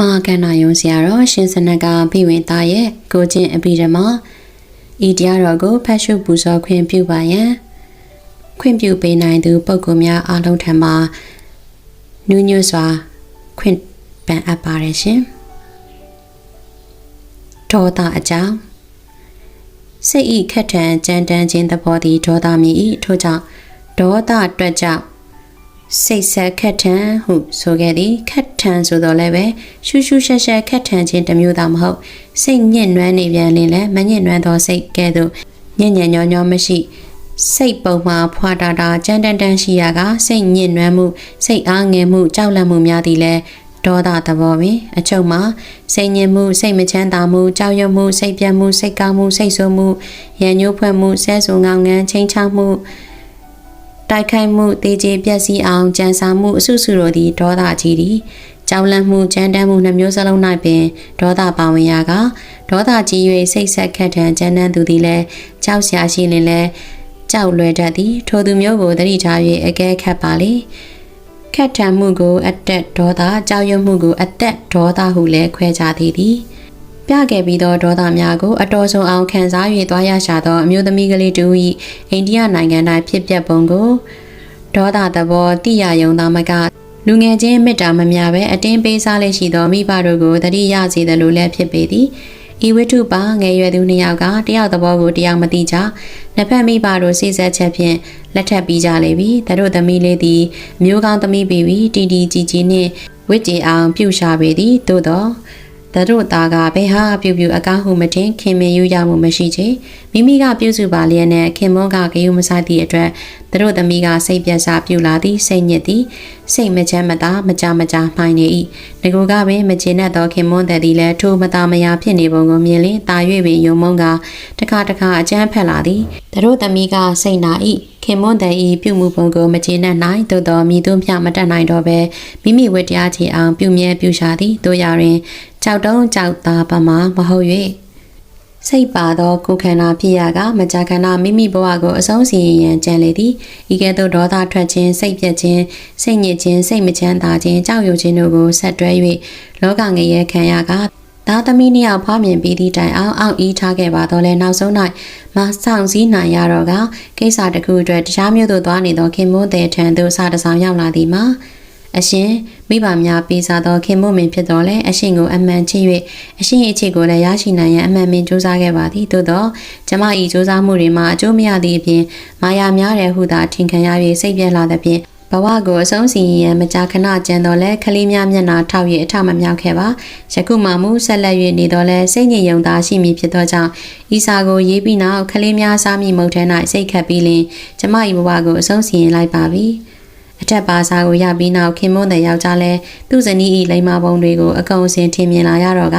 မာကန်နာယုံဆရာတော်ရှင်စနကပြည်ဝင်သားရဲ့ကိုချင်းအပိဓမ္မာဤတရားတော်ကိုဖတ်ရှုပူဇော်ခွင့်ပြုပါရန်ခွင့်ပြုပေးနိုင်သူပုဂ္ဂိုလ်များအားလုံးထံမှနူးညွတ်စွာခွင့်ပန်အပ်ပါရရှင်ဒေါသအကြောင်းစိတ်ဤခက်ထန်ကြမ်းတမ်းခြင်းသဘောသည်ဒေါသမည်၏ထို့ကြောင့်ဒေါသအတွက်ကြောင့် စိတ်ဆက်ခက်ထန်ဟုဆိုခဲ့သည်ခက်ထန်ဆိုတော့လည်းပဲရှူးရှူးရှက်ရှက်ခက်ထန်ခြင်းတစ်မျိုးသာမဟုတ်စိတ်ညစ်နွမ်းနေပြန်ရင်လည်းမညစ်နွမ်းသောစိတ်ကဲ့သို့ညံ့ညံ့ညောညောမရှိစိတ်ပုံမှာဖွာတာတာကြမ်းတမ်းတမ်းရှိရာကစိတ်ညစ်နွမ်းမှုစိတ်အားငယ်မှုကြောက်လန့်မှုများသည်လည်းဒေါသသဘောပင်အချုပ်မှာစိတ်ညစ်မှုစိတ်မချမ်းသာမှုကြောက်ရွံ့မှုစိတ်ပြတ်မှုစိတ်ကောင်းမှုစိတ်ဆိုးမှုရန်ညှိုးဖွဲ့မှုဆဲဆူငောင်းငန်းချင်းချောက်မှု တိုက်ခိုက်မှုတေးကျေပြက်စီးအောင်ကြံစာမှုအဆုစုတို့သည်ဒေါသကြီးသည်ကြောက်လန့်မှုကြမ်းတမ်းမှုနှမျိုးစလုံး၌ပင်ဒေါသပါဝင်ရာကဒေါသကြီး၍စိတ်ဆက်ခက်ထန်ကြမ်းတမ်းသူသည်လည်းကြောက်ရှာရှိလင်လည်းကြောက်လွယ်တတ်သည်ထိုသူမျိုးကိုသတိထား၍အကဲခတ်ပါလေခက်ထန်မှုကိုအတက်ဒေါသကြောက်ရွံ့မှုကိုအသက်ဒေါသဟုလည်းခွဲခြားသည်သည် ပြခဲ့ပြီးသောဒေါသများကိုအတော်ဆုံးအောင်ခံစား၍သွားရရှာသောအမျိုးသမီးကလေးတူ၏အိန္ဒိယနိုင်ငံ၌ဖြစ်ပျက်ပုံကိုဒေါသသဘောတိရယုံသားမကလူငယ်ချင်းမေတ္တာမများပဲအတင်းပေးစားလက်ရှိသောမိဘတို့ကိုတတိယစေတယ်လို့လည်းဖြစ်ပေသည်ဤဝိထုပါငယ်ရွယ်သူနှစ်ယောက်ကတယောက်သဘောကိုတယောက်မသိကြနှစ်ဖက်မိဘတို့စိစက်ချက်ဖြင့်လက်ထပ်ပြီးကြလေပြီသူတို့သမီးလေးသည်မျိုးကောင်းသမီးပေပြီတီတီကြီးကြီးနှင့်ဝစ်ကြေအောင်ပြုရှာပေသည်သို့တော့ သူတို့သားကဘယ်ဟာပြူပြူအကားဟုမတင်ခင်မင်ယူရမှုမရှိချေမိမိကပြုစုပါလျက်နဲ့ခင်မွန်းကဂယုမဆိုင်သည့်အတွက်သူတို့သမီးကစိတ်ပြက်စားပြူလာသည်စိတ်ညစ်သည်စိတ်မချမ်းမသာမကြမကြမှိုင်းနေ၏ငကိုကပင်မကျေနပ်သောခင်မွန်းတဲ့သည်လည်းထိုမသာမယာဖြစ်နေပုံကိုမြင်လင်တာ၍ပင်ယုံမုန်းကတခါတခါအကျန်းဖက်လာသည်သူတို့သမီးကစိတ်နာ၏ခင်မွန်းတဲ့ဤပြုမှုပုံကိုမကျေနပ်နိုင်သို့တော်မိသွင်းပြမတတ်နိုင်တော့ပဲမိမိဝတ္တရားချေအောင်ပြုမြဲပြုရှာသည်တို့ရရင် ကြောက်တုံးကြောက်သားပမာမဟုတ်၍စိတ်ပါသောကိုယ်ခန္ဓာဖြစ်ရကမကြာခဏမိမိဘဝကိုအဆုံးစီရင်ရန်ကြံလေသည်ဤကဲ့သို့ဒေါသထွက်ခြင်းစိတ်ပြက်ခြင်းစိတ်ညစ်ခြင်းစိတ်မချမ်းသာခြင်းကြောက်ရွံ့ခြင်းတို့ကိုဆက်တွဲ၍လောကငရဲခံရကသားသမီးနှစ်ယောက်ဖွားမြင်ပြီးသည့်တိုင်အောင်အောက်ဤထားခဲ့ပါတော့လဲနောက်ဆုံး၌မဆောင်စည်းနိုင်ရတော့ကကိစ္စတစ်ခုအတွက်တရားမျိုးသို့သွားနေသောခင်မိုးတဲ့ထံသို့စတဆောင်ရောက်လာသည်မှာ အရှင်မိဘများပေးစားသောခင်မို့မင်ဖြစ်တော်လဲအရှင်ကိုအမှန်ချစ်၍အရှင်ရဲ့ချစ်ကိုလည်းရရှိနိုင်ရန်အမှန်ပင်စူးစမ်းခဲ့ပါသည်သို့သောကျမဤစူးစမ်းမှုတွေမှာအကျိုးမရသည့်အပြင်မာယာများတယ်ဟုသာထင်ခံရ၍စိတ်ပြက်လာသဖြင့်ဘဝကိုအဆုံးစီရင်ရန်မကြာခဏကြံတော်လဲခလေးများမျက်နာထောက်၍အထမမြောက်ခဲ့ပါယခုမှမူဆက်လက်၍နေတော်လဲစိတ်ညစ်ယုံသားရှိမည်ဖြစ်သောကြောင့်ဤစာကိုရေးပြီးနောက်ခလေးများစားမိမုတ်ထဲ၌စိတ်ခတ်ပြီးလင်ကျမ၏ဘဝကိုအဆုံးစီရင်လိုက်ပါပြီ အထက်ပါစာကိုရပြီးနောက်ခင်မွန်းတဲ့ယောက်ျားလဲသူ့ဇနီးဤလိမ္မာပုံတွေကိုအကုန်အစင်ထင်မြင်လာရတော့က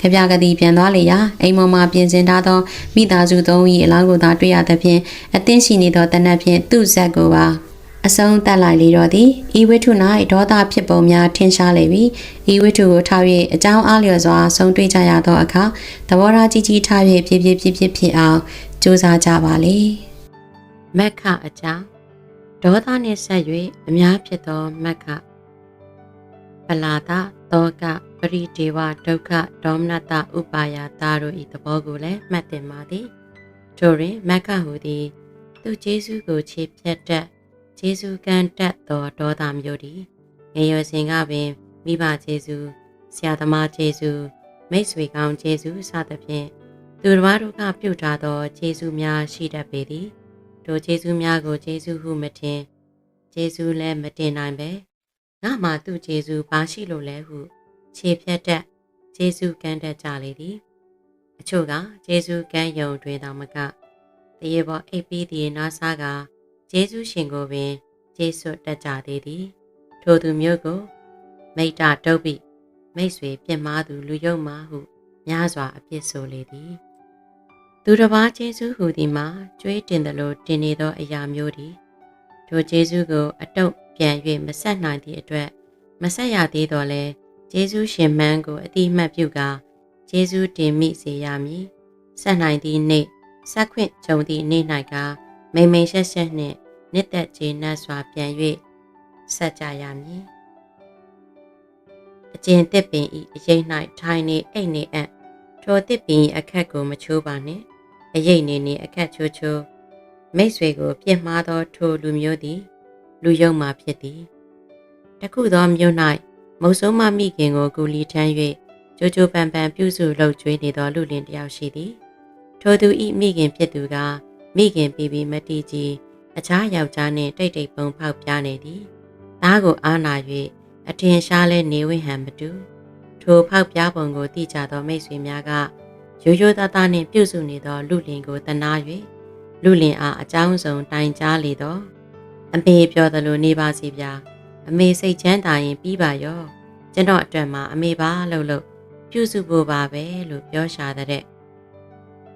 ကြပြကတိပြန်သွားလေရာအိမ်မော်မှာပြင်ဆင်ထားသောမိသားစုသုံး၏အလောင်းကိုသာတွေ့ရသဖြင့်အသင်းရှိနေသောတနက်ဖြင့်သူ့ဇက်ကိုပါအဆုံးတက်လိုက်လေတော့သည်ဤဝိထု၌ဒေါသဖြစ်ပုံများထင်ရှားလေပြီဤဝိထုကိုထား၍အကြောင်းအားလျော်စွာဆုံးတွေ့ကြရသောအခါသဘောထားကြီးကြီးထား၍ပြပြပြပြဖြစ်အောင်ကြိုးစားကြပါလေမက်ခအကြောင်း ဒေါသနှင့်ဆက်၍အများဖြစ်သောမက်ခပလာဒတောကပရိဒေဝဒုက္ခဒေါမနတဥပါယတာတို့ဤသဘောကိုလည်းမှတ်တင်ပါသည်ထိုတွင်မက်ခဟူသည်သူကျေးဇူးကိုခြေဖြတ်တတ်ကျေးဇူးကံတတ်သောဒေါသမျိုးသည်ငယ်ရွယ်စဉ်ကပင်မိဘကျေးဇူးဆရာသမားကျေးဇူးမိတ်ဆွေကောင်းကျေးဇူးစသဖြင့်သူတစ်ပါးတို့ကပြုထားသောကျေးဇူးများရှိတတ်ပေသည် တို့ကျေးဇူးများကိုကျေးဇူးဟုမထင်ကျေးဇူးလည်းမတင်နိုင်ပဲငါမှသူ့ကျေးဇူးဘာရှိလို့လဲဟုခြေဖြတ်တတ်ကျေးဇူးကမ်းတတ်ကြလေသည်အချို့ကကျေးဇူးကမ်းယုံတွင်တောင်မကတရေပေါ်အိပ်ပြီးတည်နာစားကကျေးဇူးရှင်ကိုပင်ကျေးဇူးတက်ကြသေးသည်ထိုသူမျိုးကို မိတ္တတုတ်ပိမိတ်ဆွေပြင်မာသူလူယုံမာဟုများစွာအပြစ်ဆိုလေသည် သူတစ်ပါးကျေးဇူးဟူသည်မှာကြွေးတင်တယ်လို့တင်နေသောအရာမျိုးသည်ထိုကျေးဇူးကိုအတုတ်ပြန်၍မဆက်နိုင်သည့်အတွက်မဆက်ရသေးတော့လဲကျေးဇူးရှင်မန်းကိုအတိအမှတ်ပြုကာကျေးဇူးတင်မိစေရမည်ဆက်နိုင်သည့်နေ့ဆက်ခွင့်ကြုံသည့်နေ့၌ကမိန်မိန်ရှက်ရှက်နှင့်နှစ်သက်ကျေနပ်စွာပြန်၍ဆက်ကြရမည်အကျင်တစ်ပင်ဤအရိပ်၌ထိုင်နေအိတ်နေအံ့ထိုတစ်ပင်၏အခက်ကိုမချိုးပါနှင့် အရိပ်နေနေအခက်ချိုးချိုးမိတ်ဆွေကိုပြစ်မှားသောထိုလူမျိုးသည် လူယုံမှဖြစ်သည်တခုသောမြို့၌မုတ်ဆိုးမမိခင်ကိုကူလီထမ်း၍ကြိုးကြိုးပန်ပန်ပြုစုလှုပ်ကြွေးနေသောလူလင်တစ်ယောက်ရှိသည်ထိုသူဤမိခင်ဖြစ်သူကမိခင်ပြီးပြီးမတီကြီးအခြားယောက်ျားနှင့်တိတ်တိတ်ပုံဖောက်ပြားနေသည်သားကိုအားနာ၍အထင်ရှားလဲနေဝိဟံမတူထိုဖောက်ပြားပုံကိုသိကြသောမိတ်ဆွေများက ရိုးရိုးသားသားနှင့်ပြုစုနေသော လူလင်ကိုတနာ၍လူလင်အားအကြောင်းစုံတိုင်ကြားလေသောအမေပြောသလိုနေပါစီဗျာအမေစိတ်ချမ်းသာရင်ပြီးပါရော ကျွန်တော်အတွက်မှာအမေပါလို့လို့ပြုစုဖို့ပါပဲလို့ပြောရှာတဲ့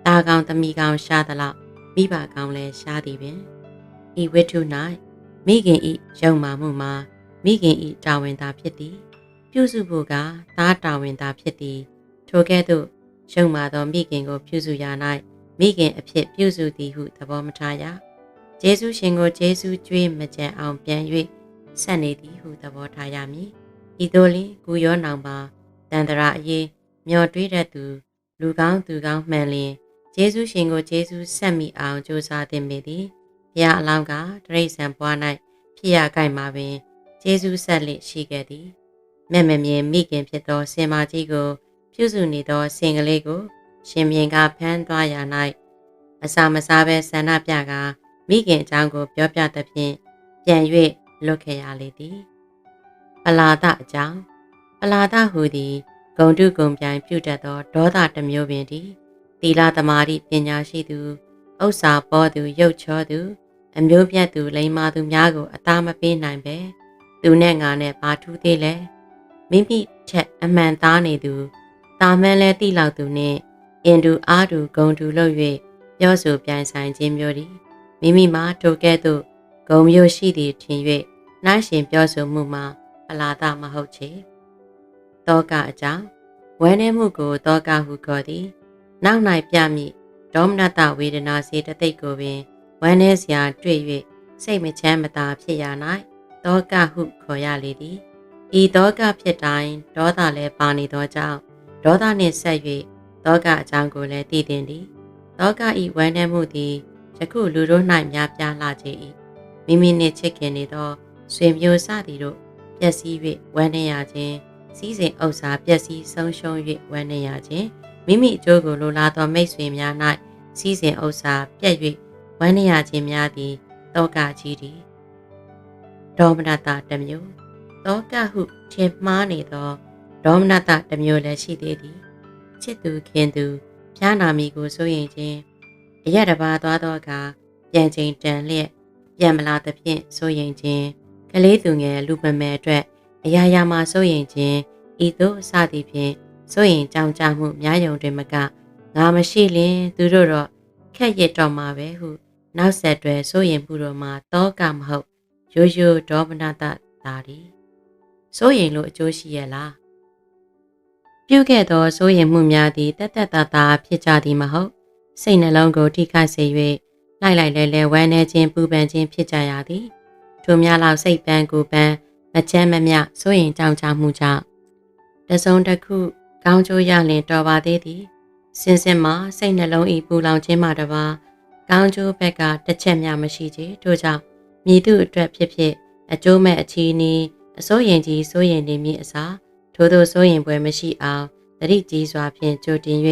ตาကောင်သမီးကောင်ရှာသလောက်မိဘကောင်လည်းရှာသည်ပင်ဤဝိထု၌မိခင်ဤယုံမာမှုမှာမိခင်ဤတာဝန်သာဖြစ်သည် ပြုစုဖို့ကသားတာဝန်သာဖြစ်သည် ထိုကဲ့သို့ ယုံမာသောမိခင်ကိုပြုစုရာ၌မိခင်အဖြစ်ပြုစုသည်ဟုသဘောမထားရဂျေစုရှင်ကိုဂျေစုကြွေးမကြံအောင်ပြန်၍ဆက်နေသည်ဟုသဘောထားရမည်ဤသို့လျှင်ကုရောနောင်ပါတန်တရာအရေးမျော်တွေးတတ်သူလူကောင်းသူကောင်းမှန်လျင်ဂျေစုရှင်ကိုဂျေစုဆက်မိအောင်ကြိုးစားသင့်ပေသည်ဘုရားအလောင်းကတရိษံဘွား၌ဖြစ်ရကြိုက်မှာပင်ဂျေစုဆက်လျက်ရှိခဲ့သည်မဲ့မမြင်မိခင်ဖြစ်သောစင်မကြီးကို ပြုစုနေသောစင်ကလေးကို ရှင်မြင်ကဖမ်းသွားရ၌အစာမစားဘဲဆန္ဒပြကမိခင်အကြောင်းကို ပြောပြသဖြင့်ပြန်၍လွတ်ခဲ့ရလေသည်ပလာဒအကြောင်းပလာဒဟူသည်ဂုံတုဂုံပြိုင်ပြုတတ်သောဒေါသတစ်မျိုးပင်သည်သီလသမာဓိပညာရှိသူဥစ္စာပေါ်သူရုပ်ချောသူအမျိုးပြတ်သူလိမ္မာသူများကို အသားမပေးနိုင်ပဲသူနဲ့ငါနဲ့ဘာထူးသေးလဲမိမိထက်အမှန်သားနေသူ တာမန်လဲတိလောက်သူနှင့်အင်တူအားတူဂုံတူလုပ်၍ပြောဆိုပြိုင်ဆိုင်ခြင်းမျိုးသည်မိမိမှာထိုကဲ့သို့ဂုံမျိုးရှိသည်ထင်၍နှိုင်းရှင်ပြောဆိုမှုမှာပလာဒမဟုတ်ချေတောကအကြောင်းဝမ်းနည်းမှုကိုတောကဟုခေါ်သည်နောက်၌ပြမည်ဒေါမနတဝေဒနာစေတသိက်ကိုပင်ဝမ်းနည်းစရာတွေ့၍စိတ်မချမ်းမသာဖြစ်ရ၌တောကဟုခေါ်ရလေသည်ဤတောကဖြစ်တိုင်းဒေါသလည်းပါနေသောကြောင့် ဒေါသနှင့်ဆက်၍တောကအကြောင်းကိုလည်းသိတင်သည်တောကဤဝမ်းနည်းမှုသည်ယခုလူတို့၌များပြားလာခြင်း၏မိမိနှင့်ချစ်ခင်နေသောဆွေမျိုးစသည်တို့ပျက်စီး၍ဝမ်းနည်းရခြင်းစီးစိမ်ဥစ္စာပျက်စီးဆုံးရှုံး၍ဝမ်းနည်းရခြင်းမိမိအကျိုးကိုလိုလားသောမိတ်ဆွေများ၌စီးစိမ်ဥစ္စာပြက်၍ဝမ်းနည်းရခြင်းများသည်တောကကြီးသည်ဒေါမနတာတစ်မျိုးတောကဟုထင်မှားနေသော ဒေါမနတာတစ်မျိုးလည်းရှိသေးသည်ချစ်သူခင်သူဖျားနာမီကိုစိုးရင်ခြင်းအရတဘာသွားသောအခါပြန်ချိန်တန်လျက်ပြန်မလာသဖြင့်စိုးရင်ခြင်းကလေးသူငယ်လူပမဲအတွက်အရာရာမှာစိုးရင်ခြင်းဤသို့စသည်ဖြင့်စိုးရင်ကြောင်ကြမှုများယုံတွင်မကငါမရှိလင်သူတို့တော့ခက်ရစ်တော့မှာပဲဟုနောက်ဆက်တွဲစိုးရင်မှုတို့မှာတောကမဟုတ်ရိုးရိုးဒေါမနတသာဒီစိုးရင်လို့အကျိုးရှိရလား ပြုခဲ့သောစိုးရင်မှုများသည်တက်တက်တာတာဖြစ်ကြသည်မဟုတ်စိတ်နှလုံးကိုထိခိုက်စေ၍လိုက်လိုက်လဲလဲဝမ်းနေခြင်းပူပန်ခြင်းဖြစ်ကြရသည်ထိုများလောက်စိတ်ပန်းကိုပန်းမချမ်းမမြစိုးရင်ကြောင်ချမှုကြောင့်တစုံတစ်ခုကောင်းကျိုးရလင်တော်ပါသေးသည်စင်စစ်မှာစိတ်နှလုံးဤပူလောင်ခြင်းမှတပါကောင်းကျိုးဘက်ကတစ်ချက်များမရှိချေထို့ကြောင့်မြည်သူအတွက်ဖြစ်ဖြစ်အကျိုးမဲ့အခြေအနေအစိုးရင်ကြီးစိုးရင်နေမည်အစား ထို့သောစိုးရင်ပွဲမရှိအောင်တတိကြီးစွာဖြင့်ကြိုတင်၍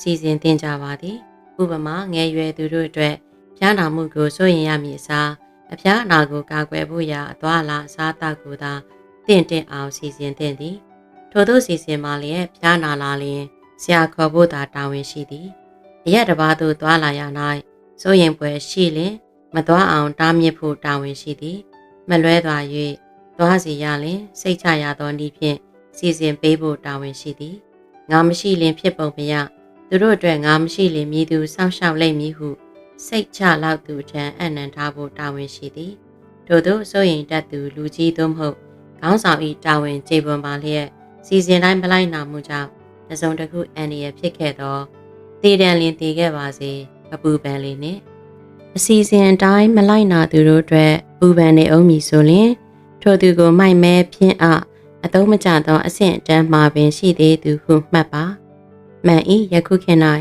စီစဉ်သင်ကြပါသည်ဥပမာငယ်ရွယ်သူတို့အတွက်ဖျားနာမှုကိုစိုးရင်ရမည်အစားအဖျားအနာကိုကာကွယ်ဖို့ရာအသွာလာအစားအသောက်ကိုသာတင့်တင့်အောင်စီစဉ်သင့်သည်ထို့သောစီစဉ်မှလည်းဖျားနာလာလျင်ဆရာခေါ်ဖို့သာတာဝန်ရှိသည်အရက်တစ်ပါးသို့သွားလာရ၌စိုးရင်ပွဲရှိလျင်မသွားအောင်တားမြစ်ဖို့တာဝန်ရှိသည် မလွဲသွား၍သွားစီရလျင်စိတ်ချရသောနည်းဖြင့် စီစဉ်ပေးဖို့တာဝန်ရှိသည်ငါမရှိလင်ဖြစ်ပုံမရသူတို့အတွက်ငါမရှိလင်မည်သူစောင့်ရှောက်လိမ့်မည်ဟုစိတ်ချလောက်သူထံအနံထားဖို့တာဝန်ရှိသည်ထို့သောစိုးရင်တတ်သူလူကြီးသို့မဟုတ်ခေါင်းဆောင်၏တာဝန်ကျေပွန်ပါလျက်စီစဉ်တိုင်းမလိုက်နာမှုကြောင့်တစုံတစ်ခုအန်ဒီရဖြစ်ခဲ့သောတည်တံလင်တည်ခဲ့ပါစေအပူပန်လေးနှင့်အစီအစဉ်အတိုင်းမလိုက်နာသူတို့အတွက်ပူပန်နေအောင်မည်ဆိုလျှင်ထိုသူကိုမိုက်မဲဖြင်းအ အအသုံးမကျသောအဆင့်အတန်းမှာပင်ရှိသေးသူဟုမှတ်ပါမှန်ဤယခုခေတ်၌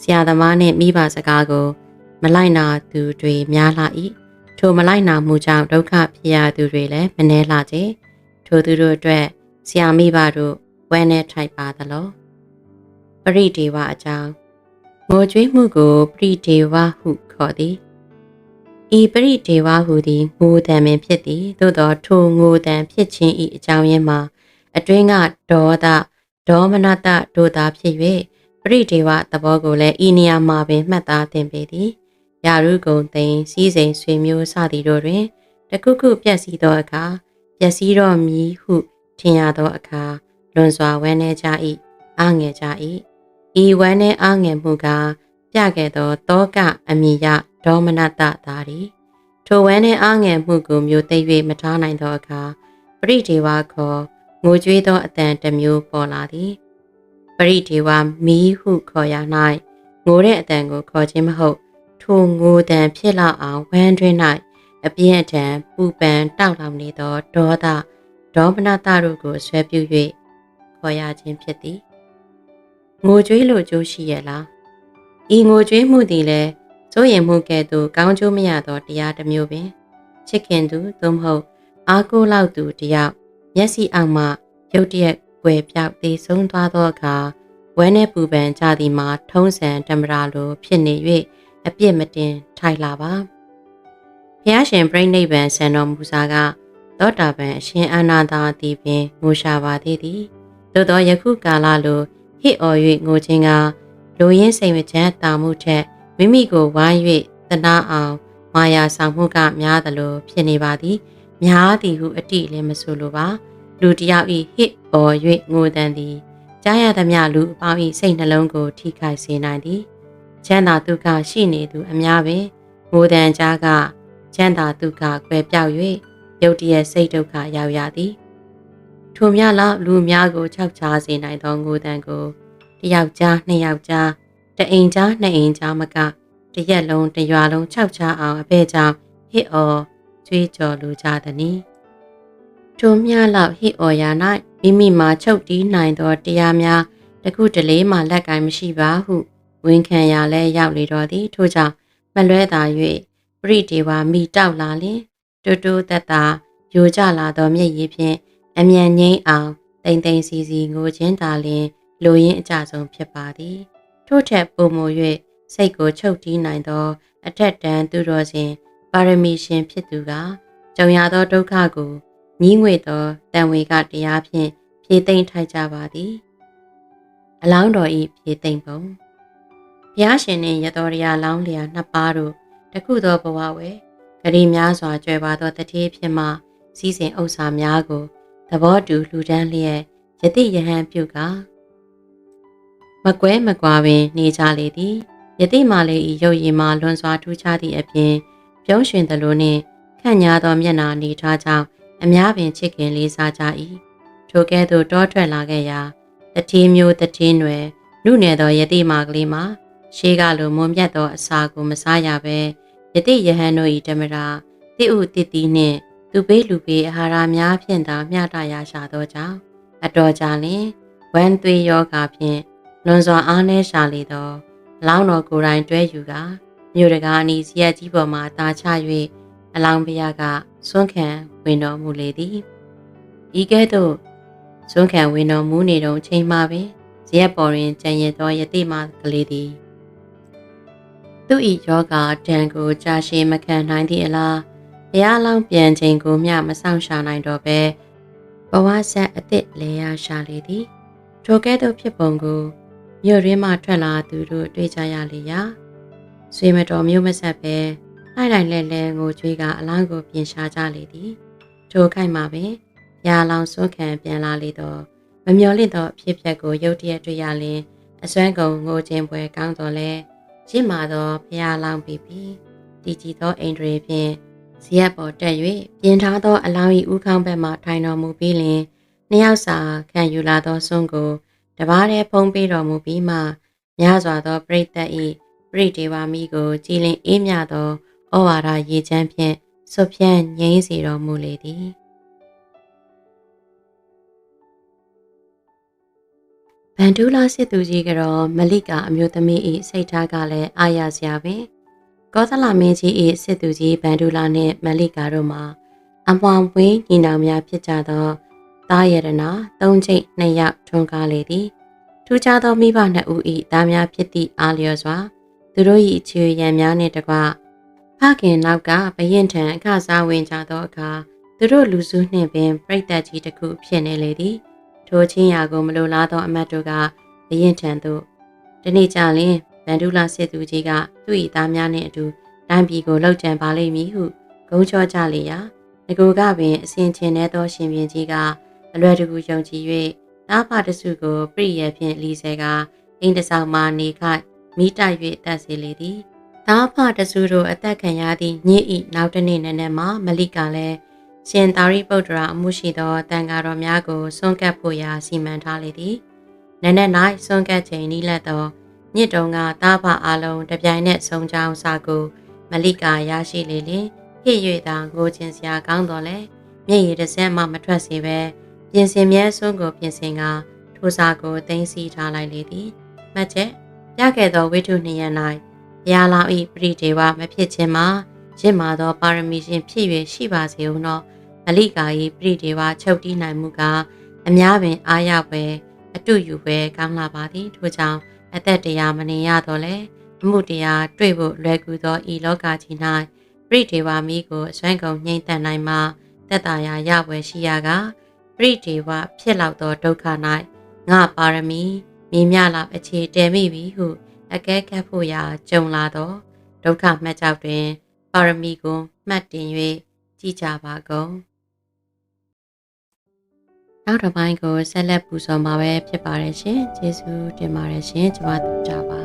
ဆရာသမားနှင့်မိဘစကားကို မလိုက်နာသူတွေများလာ၏ထိုမလိုက်နာမှုကြောင့်ဒုက္ခဖြစ်ရသူတွေလည်းမနှဲလာကြထိုသူတို့အတွက်ဆရာမိဘတို့ဝမ်းနဲ့ထိုက်ပါသလောပရိဒေဝအကြောင်းငိုကြွေးမှုကိုပရိဒေဝဟုခေါ်သည် ဤပရိဒေဝဟုသည်ငိုတံပင်ဖြစ်သည်သို့သောထိုငိုတံဖြစ်ခြင်းဤအကြောင်းရင်းမှာအတွင်းကဒေါသဒေါမနတတို့သာဖြစ်၍ပရိဒေဝသဘောကိုလည်းဤနေရာမှာပင်မှတ်သားသင်ပေသည်ယာရုကုံသိန်းစီးစိမ်ဆွေမျိုးစသည်တို့တွင်တခုခုပြက်စီးသောအခါပျက်စီးတော့မည်ဟုထင်ရသောအခါလွန်စွာဝမ်းနည်းကြ၏အားငယ်ကြ၏ဤဝမ်းနည်းအားငယ်မှုကပြခဲ့သောတောကအမိယ ဒေါမနတသာရီထိုဝမ်းနည်းအားငယ်မှုကိုမျိုးသိ၍မထားနိုင်သောအခါပရိဒေဝခေါ်ငိုကြွေးသောအတန်တစ်မျိုးပေါ်လာသည်ပရိဒေဝမီးဟုခေါ်ရ၌ငိုတဲ့အတန်ကိုခေါ်ခြင်းမဟုတ်ထိုငိုတံဖြစ်လောက်အောင်ဝမ်းတွင်း၌အပြင်းအထန်ပူပန်တောက်လောင်နေသောဒေါသဒေါမနတတို့ကိုဆွဲပြု၍ခေါ်ရခြင်းဖြစ်သည်ငိုကြွေးလိုကြိုးရှိရလားဤငိုကြွေးမှုသည်လည်း စိုးရင်မှုကဲ့သို့ကောင်းကျိုးမရသောတရားတစ်မျိုးပင်ချစ်ခင်သူသို့မဟုတ်အားကိုးလောက်သူတယောက်မျက်စိအောက်မှရုတ်တရက်ွယ်ပြောက်သေးဆုံးသွားသောအခါဝဲနဲ့ပူပန်ကြသည်မှာထုံးစံဓမ္မရာလိုဖြစ်နေ၍အပြစ်မတင်ထိုင်လာပါဘုရားရှင်ပြိဋိဘံဆန်တော်မူစာကသောတာပန်အရှင်အာနာသာသည်ပင်ငိုရှာပါသေးသည်သို့သောယခုကာလလိုဟစ်အော်၍ငိုခြင်းကလူရင်းစိတ်မချမ်းတာမှုထက် မိမိကိုဝိုင်း၍တနာအောင်မာယာဆောင်မှုကများသလိုဖြစ်နေပါသည်များသည်ဟုအတိလည်းမဆိုလိုပါလူတယောက်ဤဟစ်အော်၍ငိုတန်သည်ကြားရသမျှလူအပေါင်းဤစိတ်နှလုံးကိုထိခိုက်စေနိုင်သည်ချမ်းသာဒုက္ခရှိနေသူအများပင်ငိုတန်ကြားကချမ်းသာဒုက္ခကွယ်ပြောက်၍ရုတ်တရက်စိတ်ဒုက္ခရောက်ရသည်ထိုမြလောက်လူများကိုခြောက်ခြားစေနိုင်သောငိုတန်ကိုတယောက်ကြားနှစ်ယောက်ကြား တအိမ်ကြားနှစ်အိမ်ကြားမကတရက်လုံးတရွာလုံးခြောက်ခြားအောင်အဘဲကြောင့်ဟစ်အော်ကြွေးကြော်လူကြသည်။ထိုမြလောက်ဟစ်အော်ရာ၌မိမိမှာချုပ်တီးနိုင်သောတရားများတခုတလေမှလက်ကင်မရှိပါဟုဝန်ခံရလဲရောက်လေတော်သည်ထို့ကြောင့်မလွဲသာ၍ပရိဒေဝမိတောက်လာလင်တူတူတက်တာယိုကျလာသောမျက်ရည်ဖြင့်အမြန်ငိမ့်အောင်တိမ်တိမ်စီစီငိုခြင်းသာလျင်လိုရင်းအကြဆုံးဖြစ်ပါသည် ထို့ထက်ပိုမို၍စိတ်ကိုချုပ်တီးနိုင်သော အထက်တန်းသူတော်စင်ပါရမီရှင်ဖြစ်သူကကြုံရသောဒုက္ခကိုညီးငွေသောတန်ဝေကတရားဖြင့်ဖြေသိမ့်ထိုက်ကြပါသည်အလောင်းတော်ဤဖြေသိမ့်ပုံဘုရားရှင်နှင့်ရတော်ရလောင်းလျာနှစ်ပါးတို့တခုသောဘဝဝဲဂရီများစွာကြွယ်ပါသောတတိဖြစ်မှစည်းစိမ်ဥစ္စာများကိုသဘောတူလှူဒန်းလျက်ယတိယဟန်ပြုက မကွဲမကွာပင်နေကြလေသည်ယတိမာလေးဤရုပ်ရည်မှာလွန်စွာထူးခြားသည့်အပြင်ပြုံးရွှင်သလိုနှင့်ခန့်ညားသောမျက်နာနေထားကြောင်းအများပင်ချစ်ခင်လေးစားကြ၏ထိုကဲ့သို့တောထွက်လာခဲ့ရာတတိမျိုးတတိနွယ်လူနယ်သောယတိမာကလေးမှာရှေးကလိုမွန်မြတ်သောအစာကိုမစားရဘဲယတိယဟန်တို့၏ဓမ္မရာတိဥတိတိနှင့်သူပေးလူပေးအာဟာရများဖြင့်သာမျှတရရှာသောကြောင့်အတော်ကြာလင်ဝမ်းသွေးယောဂဖြင့် လွန်စွာအားနည်းရှာလေသောလောင်းတော်ကိုယ်တိုင်တွဲယူကမြို့တကာအနီးစီရကြီးပေါ်မှတာချ၍အလောင်းဘုရားကဆွန့်ခံဝင်တော်မူလေသည်ဤကဲ့သို့ဆွန့်ခံဝင်တော်မူနေတော့ချိန်မှပင်ဇရက်ပေါ်တွင်ကြံရသောယတိမကလေးသည်သူ၏ယောဂတန်ကိုကြာရှည်မခံနိုင်သည့်အလားဘုရားလောင်းပြန်ချိန်ကိုမျှမဆောင်ရှာနိုင်တော့ပဲဘဝဆက်အစ်စ်လဲရရှာလေသည်ထိုကဲ့သို့ဖြစ်ပုံကို မြို့ရင်းမှထွက်လာသူတို့တွေ့ကြရလေရာဆွေမတော်မျိုးမဆက်ပဲလိုက်လိုက်လဲလဲငိုကြွေးကအလောင်းကိုပြင်ရှာကြလေသည်ထိုခိုက်မှာပင်ရာလောင်စွန့်ခံပြန်လာလေတော့မမျော်လင့်သောအဖြစ်အပျက်ကိုရုတ်တရက်တွေ့ရလင်အစွမ်းကုန်ငိုခြင်းပွဲကောင်းတော်လဲရင့်မာသောဖျားလောင်ပြီးပြီးတည်ကြည်သောအိမ်တွေဖြင့်ဇရက်ပေါ်တက်၍ပြင်ထားသောအလောင်း၏ဥခေါင်းဘက်မှထိုင်တော်မူပြီးလင်နှစ်ယောက်စာခံယူလာသောစွန့်ကို တပားတည်းဖုံးပေးတော်မူပြီးမှများစွာသောပရိသတ်၏ပရိဒေဝမီကိုကြည်လင်အေးမြသောဩဝါဒရေချမ်းဖြင့်ဆွဖြန့်ငြိမ်းစေတော်မူလေသည်ဗန်ဒူလာစစ်သူကြီးကတော့မလိကအမျိုးသမီး၏စိတ်ထားကလည်းအားရစရာပင်ကောသလမင်းကြီး၏စစ်သူကြီးဗန်ဒူလာနှင့်မလိကာတို့မှာအမွန်ဝင်းညီနောင်များဖြစ်ကြသော သားရတနာ၃ချိတ်နှစ်ယောက်ထွန်းကားလေသည်ထူးခြားသောမိဘနှစ်ဦး၏သားများဖြစ်သည့်အားလျော်စွာသူတို့၏ချွေရံများနှင့်တကွဖခင်နောက်ကဘရင်ထံအခစားဝင်ကြသောအခါသူတို့လူစုနှင့်ပင်ပြိတ္တကြီးတစ်ခုဖြစ်နေလေသည်ထိုချင်းရာကိုမလိုလားသောအမတ်တို့ကဘရင်ထံသို့တနေ့ကျလင်ဗန်ဒူလာစစ်သူကြီးကသူ့၏သားများနှင့်အတူတိုင်းပြည်ကိုလှုပ်ကြံပါလိမ့်မည်ဟုဂုံချောကြလေရာငကိုကပင်အစဉ်ချင်းနေသောရှင်ပြန်ကြီးက အလွယ်တကူယုံကြည်၍တားဖတစုကိုပြည့်ရဖြင့်လီဆဲကအိမ်တဆောင်မှနေခိုက်မိတိုက်၍တက်စေလေသည်တားဖတစုတို့အသက်ခံရသည့်ညစ်ဤနောက်တစ်နေ့နဲ့နဲ့မှမလိကလည်းရှင်သာရိပုတ္တရာအမှုရှိသောတန်ဃာတော်များကိုဆွန့်ကပ်ဖို့ရာစီမံထားလေသည်နက်နက်၌ဆွန့်ကပ်ချိန်နီးလက်သောညစ်တုံကတားဖအလုံးတပြိုင်နက်ဆုံးချောင်းစာကိုမလိကာရရှိလေလင်ဖြစ်၍သာငိုခြင်းစရာကောင်းတော်လဲမျက်ရည်တစ်စက်မှမထွက်စေပဲ ပြင်ဆင်မြဲဆုံးကိုပြင်ဆင်ကထိုစာကိုသိမ်းဆည်းထားလိုက်လေသည်မှတ်ချက်ရခဲ့သောဝိထုနှစ်ရ၌ဘုရားလောင်း၏ပရိဒေဝမဖြစ်ခြင်းမှာရင့်မာသောပါရမီရှင်ဖြစ်၍ရှိပါစေဦးသောမလိကာ၏ပရိဒေဝချုပ်တီးနိုင်မှုကအများပင်အားရပွဲအတူယူပွဲကောင်းလာပါသည်ထို့ကြောင့်အသက်တရားမနေရတော့လဲအမှုတရားတွေ့ဖို့လွယ်ကူသောဤလောကကြီး၌ပရိဒေဝမီကိုအစွမ်းကုန်ငြိမ့်သက်နိုင်မှာတက်တာရာရပွဲရှိရက ပရိဒေဝဖြစ်လောက်သောဒုက္ခ၌ငါပါရမီမြင်မြလောက်အခြေတည်မိပြီဟုအကဲခတ်ဖို့ရာကြုံလာသောဒုက္ခမှတ်ကြောက်တွင် ပါရမီကိုမှတ်တင်၍ကြည်ကြပါကုန်နောက်တစ်ပိုင်းကိုဆက်လက်ပူဇော်မှာပဲဖြစ်ပါတယ်ရှင်ကျေးဇူးတင်ပါတယ်ရှင်ကျွန်မတို့ကြပါ